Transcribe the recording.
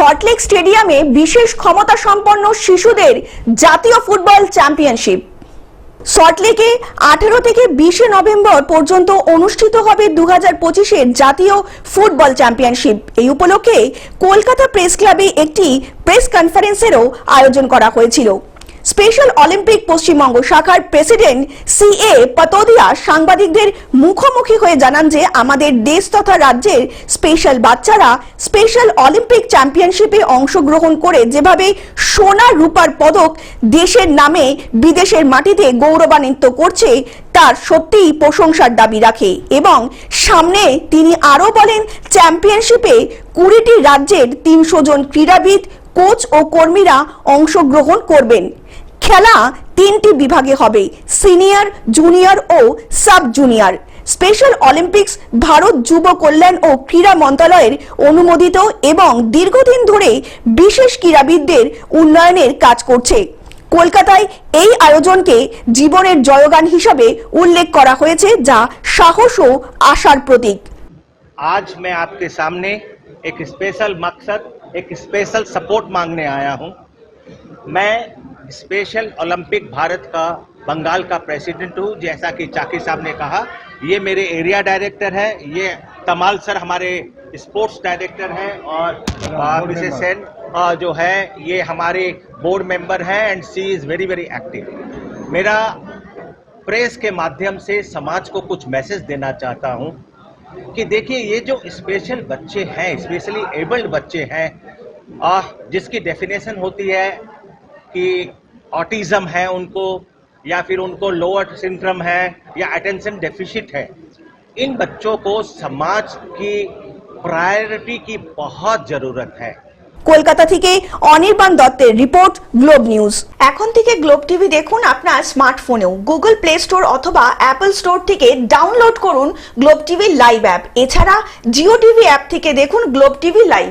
সল্টলেক স্টেডিয়ামে বিশেষ ক্ষমতা সম্পন্ন শিশুদের জাতীয় ফুটবল চ্যাম্পিয়নশিপ সল্টলেকে আঠেরো থেকে বিশে নভেম্বর পর্যন্ত অনুষ্ঠিত হবে দু হাজার পঁচিশের জাতীয় ফুটবল চ্যাম্পিয়নশিপ এই উপলক্ষে কলকাতা প্রেস ক্লাবে একটি প্রেস কনফারেন্সেরও আয়োজন করা হয়েছিল। স্পেশাল অলিম্পিক পশ্চিমবঙ্গ শাখার প্রেসিডেন্ট সি এ পতোদিয়া সাংবাদিকদের মুখোমুখি হয়ে জানান যে আমাদের দেশ তথা রাজ্যের স্পেশাল বাচ্চারা স্পেশাল অলিম্পিক চ্যাম্পিয়নশিপে অংশগ্রহণ করে যেভাবে সোনা রূপার পদক দেশের নামে বিদেশের মাটিতে গৌরবান্বিত করছে, তার সত্যিই প্রশংসার দাবি রাখে এবং সামনে তিনি আরও বলেন, চ্যাম্পিয়নশিপে কুড়িটি রাজ্যের তিনশো জন ক্রীড়াবিদ, কোচ ও কর্মীরা অংশগ্রহণ করবেন। খেলা তিনটি বিভাগে হবে সিনিয়র জুনিয়র ও sub junior special Olympics Bharat যুব কল্যাণ ও ক্রীড়া মন্ত্রণালয়ের অনুমোদিত এবং দীর্ঘদিন ধরে বিশেষ ক্রীড়াবিদদের উন্নয়নের কাজ করছে কলকাতায় এই আয়োজনকে জীবনের জয়গান হিসাবে উল্লেখ করা হয়েছে যা সাহস ও আশার প্রতীক आज मैं आपके सामने एक स्पेशल मकसद एक स्पेशल सपोर्ट मांगने आया हूं मैं स्पेशल ओलंपिक भारत का बंगाल का प्रेसिडेंट हूँ जैसा कि चाकी साहब ने कहा। ये मेरे एरिया डायरेक्टर है ये तमाल सर हमारे स्पोर्ट्स डायरेक्टर हैं और मिसेस सेन जो है ये हमारे बोर्ड मेंबर हैं and she is very very active मेरा प्रेस के माध्यम से समाज को कुछ मैसेज देना चाहता हूँ कि देखिए ये जो स्पेशल बच्चे हैं स्पेशली एबल्ड बच्चे हैं आ, जिसकी डेफिनेशन होती है कि ऑटिज्म है उनको या फिर उनको लोअर सिंड्रम है या अटेंशन डेफिशिट है इन बच्चों को समाज की प्रायोरिटी की बहुत ज़रूरत है কলকাতা থেকে অনির্বাণ দত্তের রিপোর্ট গ্লোব নিউজ এখন থেকে গ্লোব টিভি দেখুন আপনার স্মার্টফোনেও গুগল প্লে স্টোর অথবা অ্যাপল স্টোর থেকে ডাউনলোড করুন গ্লোব টিভি লাইভ অ্যাপ এছাড়া জিও টিভি অ্যাপ থেকে দেখুন গ্লোব টিভি লাইভ